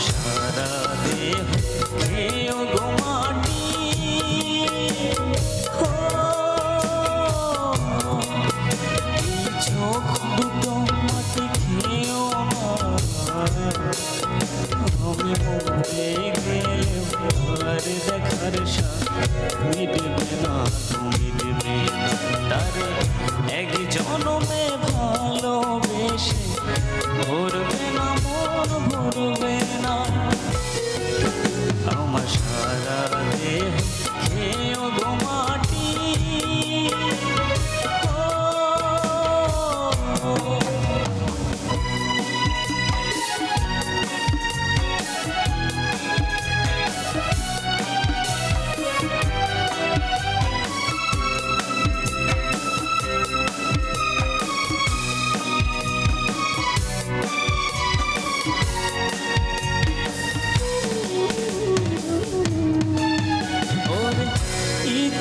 সারা দেহ খেয়েও গো মাটি ও, এই চোখ দুটো মাটি খেয়েও আমি মরে গেলে দেখার সাথ মিটবে না তো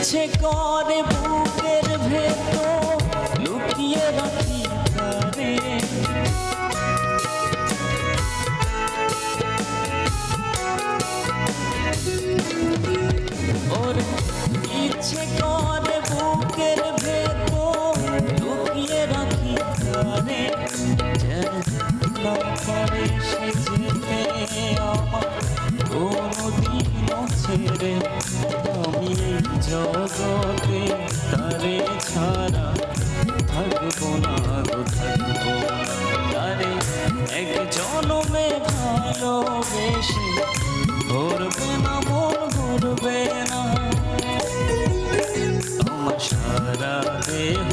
ইচ্ছে করে বুকের ভেতর। জগতে তারে ছাড়া থাকব না গো, থাকব। তারে এক জনমে ভালোবেসে ভরবে না, মন ভরবে না। সারা দেহ